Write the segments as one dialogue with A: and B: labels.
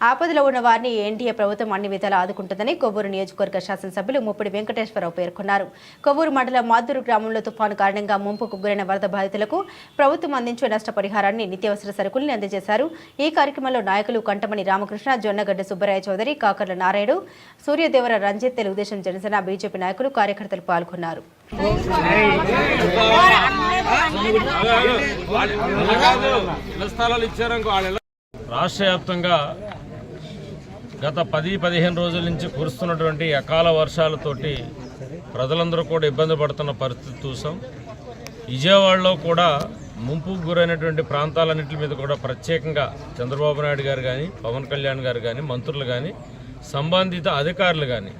A: ఆపదలో ఉన్న వారిని ఎన్డీఏ ప్రభుత్వం అన్ని విధాలు ఆదుకుంటుందని కొవ్వూరు నియోజకవర్గ శాసనసభ్యులు ముప్పిడి వెంకటేశ్వరరావు పేర్కొన్నారు. కొవ్వూరు మండలం మాదూరు గ్రామంలో తుఫాను కారణంగా ముంపుకు గురైన వరద బాధితులకు ప్రభుత్వం అందించే నష్టపరిహారాన్ని నిత్యావసర సరుకుల్ని అందజేశారు. ఈ కార్యక్రమంలో నాయకులు కంటమణి రామకృష్ణ జొన్నగడ్డ సుబ్బరాయ చౌదరి కాకర్ల నారాయుడు సూర్యదేవర రంజిత్ తెలుగుదేశం జనసేన బీజేపీ నాయకులు కార్యకర్తలు పాల్గొన్నారు.
B: రాష్ట్ర వ్యాప్తంగా గత పది పదిహేను రోజుల నుంచి కురుస్తున్నటువంటి అకాల వర్షాలతోటి ప్రజలందరూ కూడా ఇబ్బంది పడుతున్న పరిస్థితి చూసాం. విజయవాడలో కూడా ముంపుకు గురైనటువంటి ప్రాంతాలన్నింటి మీద కూడా ప్రత్యేకంగా చంద్రబాబు నాయుడు గారు కానీ పవన్ కళ్యాణ్ గారు కానీ మంత్రులు కానీ సంబంధిత అధికారులు కానీ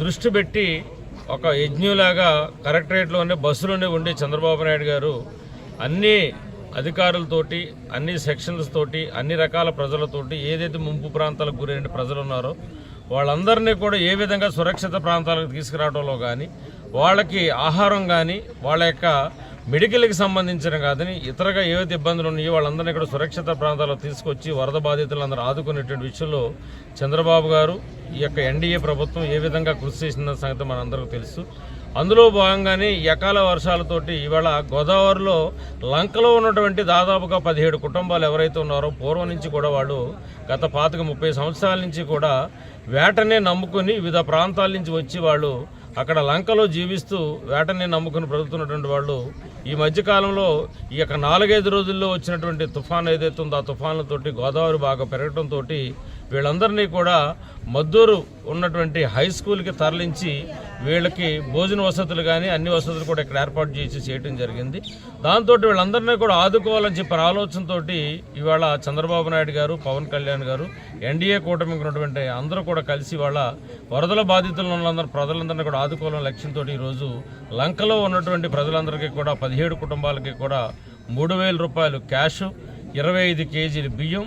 B: దృష్టి పెట్టి ఒక యజ్ఞులాగా కలెక్టరేట్లోనే బస్సులోనే ఉండి చంద్రబాబు నాయుడు గారు అన్నీ అధికారులతోటి అన్ని సెక్షన్స్ తోటి అన్ని రకాల ప్రజలతోటి ఏదైతే ముంపు ప్రాంతాలకు గురైన ప్రజలు ఉన్నారో వాళ్ళందరినీ కూడా ఏ విధంగా సురక్షిత ప్రాంతాలకు తీసుకురావడంలో కానీ వాళ్ళకి ఆహారం కానీ వాళ్ళ యొక్క మెడికల్కి సంబంధించిన కాదని ఇతరగా ఏవైతే ఇబ్బందులు ఉన్నాయో వాళ్ళందరినీ కూడా సురక్షిత ప్రాంతాలకు తీసుకొచ్చి వరద బాధితులందరూ ఆదుకునేటువంటి విషయంలో చంద్రబాబు గారు ఈ యొక్క ఎన్డీఏ ప్రభుత్వం ఏ విధంగా కృషి చేసిన సంగతి మనందరికీ తెలుసు. అందులో భాగంగానే ఎకాల వర్షాలతోటి ఇవాళ గోదావరిలో లంకలో ఉన్నటువంటి దాదాపుగా పదిహేడు కుటుంబాలు ఎవరైతే ఉన్నారో పూర్వం నుంచి కూడా వాళ్ళు గత పాతిక ముప్పై సంవత్సరాల నుంచి కూడా వేటనే నమ్ముకుని వివిధ ప్రాంతాల నుంచి వచ్చి వాళ్ళు అక్కడ లంకలో జీవిస్తూ వేటనే నమ్ముకుని బ్రతుకుతున్నటువంటి వాళ్ళు ఈ మధ్యకాలంలో ఈ యొక్క నాలుగైదు రోజుల్లో వచ్చినటువంటి తుఫాన్ ఏదైతే ఉందో ఆ తుఫాన్లతోటి గోదావరి బాగా పెరగడంతో వీళ్ళందరినీ కూడా మద్దూరు ఉన్నటువంటి హై స్కూల్కి తరలించి వీళ్ళకి భోజన వసతులు కానీ అన్ని వసతులు కూడా ఇక్కడ ఏర్పాటు చేసి చేయడం జరిగింది. దాంతో వీళ్ళందరినీ కూడా ఆదుకోవాలని చెప్పిన ఆలోచనతో ఇవాళ చంద్రబాబు నాయుడు గారు పవన్ కళ్యాణ్ గారు ఎన్డీఏ కూటమికి ఉన్నటువంటి అందరూ కూడా కలిసి వాళ్ళ వరదల బాధితులు ఉన్నందరూ ప్రజలందరినీ కూడా ఆదుకోవాలని లక్ష్యంతో ఈరోజు లంకలో ఉన్నటువంటి ప్రజలందరికీ కూడా పదిహేడు కుటుంబాలకి కూడా మూడు వేల రూపాయలు క్యాష్ ఇరవై ఐదు కేజీలు బియ్యం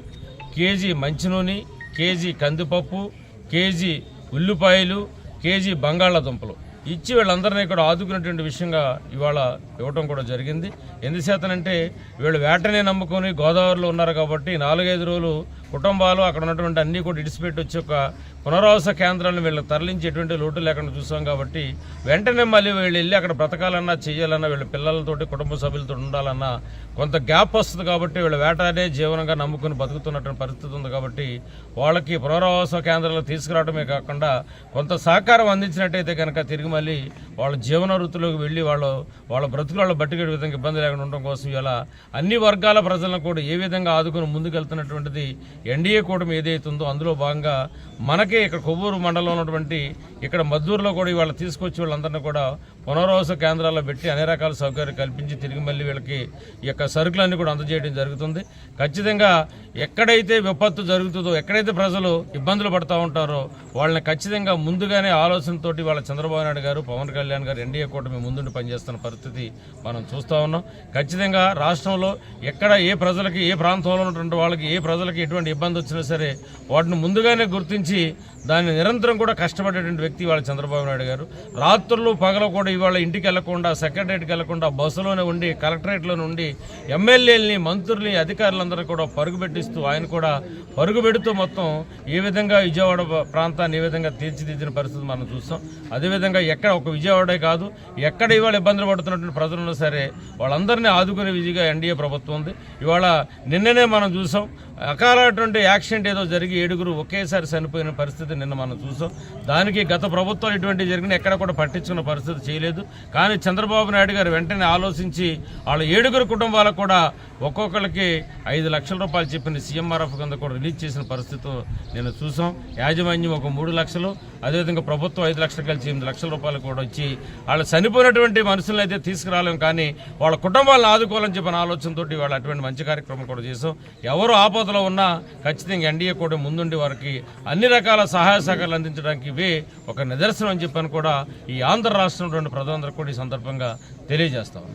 B: కేజీ మంచినూనె కేజీ కందిపప్పు కేజీ ఉల్లిపాయలు కేజీ బంగాళాదుంపలు. ఇచ్చి వీళ్ళందరినీ ఇక్కడ ఆదుకునేటువంటి విషయంగా ఇవాళ ఇవ్వటం కూడా జరిగింది. ఎందుచేతనంటే వీళ్ళు వేటనే నమ్ముకొని గోదావరిలో ఉన్నారు కాబట్టి నాలుగైదు రోజులు కుటుంబాలు అక్కడ ఉన్నటువంటి అన్నీ కూడా ఇడిచిపెట్టి వచ్చి ఒక పునరావాస కేంద్రాలను వీళ్ళకి తరలించి ఎటువంటి లోటు లేకుండా చూసాం కాబట్టి వెంటనే మళ్ళీ వీళ్ళు వెళ్ళి అక్కడ బ్రతకాలన్నా చేయాలన్నా వీళ్ళ పిల్లలతోటి కుటుంబ సభ్యులతో ఉండాలన్నా కొంత గ్యాప్ వస్తుంది కాబట్టి వీళ్ళ వేటనే జీవనంగా నమ్ముకుని బతుకుతున్నటువంటి పరిస్థితి ఉంది కాబట్టి వాళ్ళకి పునరావాస కేంద్రాలు తీసుకురావడమే కాకుండా కొంత సహకారం అందించినట్టయితే కనుక తిరిగి మళ్ళీ వాళ్ళ జీవన వృత్తిలోకి వెళ్ళి వాళ్ళు వాళ్ళ బ్రతుకుల వాళ్ళు బట్టుకెడే విధంగా ఇబ్బంది లేకుండా ఉండడం కోసం ఇలా అన్ని వర్గాల ప్రజలను కూడా ఏ విధంగా ఆదుకుని ముందుకెళ్తున్నటువంటిది ఎన్డీఏ కూటమి ఏదైతే ఉందో అందులో భాగంగా మనకే ఇక్కడ కొవ్వూరు మండలంలో ఉన్నటువంటి ఇక్కడ మద్దూరులో కూడా ఇవాళ తీసుకొచ్చి వాళ్ళందరినీ కూడా పునరావాస కేంద్రాల్లో పెట్టి అన్ని రకాల సౌకర్యాలు కల్పించి తిరిగి మళ్ళీ వీళ్ళకి ఈ యొక్క సరుకులన్నీ కూడా అందజేయడం జరుగుతుంది. ఖచ్చితంగా ఎక్కడైతే విపత్తు జరుగుతుందో ఎక్కడైతే ప్రజలు ఇబ్బందులు పడుతూ ఉంటారో వాళ్ళని ఖచ్చితంగా ముందుగానే ఆలోచనతోటి వాళ్ళ చంద్రబాబు నాయుడు గారు పవన్ కళ్యాణ్ గారు ఎన్డీఏ కూటమి ముందుండి పనిచేస్తున్న పరిస్థితి మనం చూస్తూ ఉన్నాం. ఖచ్చితంగా రాష్ట్రంలో ఎక్కడ ఏ ప్రజలకి ఏ ప్రాంతంలో ఉన్నటువంటి వాళ్ళకి ఏ ప్రజలకి ఎటువంటి ఇబ్బంది వచ్చినా సరే వాటిని ముందుగానే గుర్తించి దాన్ని నిరంతరం కూడా కష్టపడేటువంటి వ్యక్తి వాళ్ళ చంద్రబాబు నాయుడు గారు. రాత్రులు పగలు కూడా ఇవాళ ఇంటికి వెళ్ళకుండా సెక్రటరేట్కి వెళ్ళకుండా బస్సులోనే ఉండి కలెక్టరేట్లోనే ఉండి ఎమ్మెల్యేలని మంత్రుల్ని అధికారులందరూ కూడా పరుగు పెట్టిస్తూ ఆయన కూడా పరుగు పెడుతూ మొత్తం ఏ విధంగా విజయవాడ ప్రాంతాన్ని ఏ విధంగా తీర్చిదిద్దిన పరిస్థితి మనం చూస్తాం. అదేవిధంగా ఎక్కడ ఒక విజయవాడే కాదు ఎక్కడ ఇవాళ ఇబ్బందులు పడుతున్నటువంటి ప్రజలు ఉన్నా సరే వాళ్ళందరినీ ఆదుకునే విధిగా ఎన్డీఏ ప్రభుత్వం ఉంది. ఇవాళ నిన్ననే మనం చూసాం అకాలటువంటి యాక్సిడెంట్ ఏదో జరిగి ఏడుగురు ఒకేసారి చనిపోయిన పరిస్థితి నిన్న మనం చూసాం. దానికి గత ప్రభుత్వం ఇటువంటి జరిగిన ఎక్కడ కూడా పట్టించుకున్న పరిస్థితి చేయలేదు. కానీ చంద్రబాబు నాయుడు గారు వెంటనే ఆలోచించి వాళ్ళ ఏడుగురు కుటుంబాలకు కూడా ఒక్కొక్కరికి ఐదు లక్షల రూపాయలు చెప్పిన సీఎంఆర్ఎఫ్ కింద కూడా రిలీజ్ చేసిన పరిస్థితి నేను చూసాం యాజమాన్యం ఒక మూడు లక్షలు అదేవిధంగా ప్రభుత్వం ఐదు లక్షలు కలిసి ఎనిమిది లక్షల రూపాయలు కూడా వచ్చి వాళ్ళు చనిపోయినటువంటి మనుషులను అయితే తీసుకురాలేం కానీ వాళ్ళ కుటుంబాలను ఆదుకోవాలని చెప్పిన ఆలోచనతో వాళ్ళు అటువంటి మంచి కార్యక్రమం కూడా చేసాం ఎవరు ఆపదలో ఉన్నా ఖచ్చితంగా ఎన్డీఏ కూడా ముందుండి వారికి అన్ని రకాల సహాయ సహకారాలు అందించడానికి ఇవే ఒక నిదర్శనం అని చెప్పని కూడా ఈ ఆంధ్ర రాష్ట్రంలో ప్రజలందరూ కూడా ఈ సందర్భంగా తెలియజేస్తాం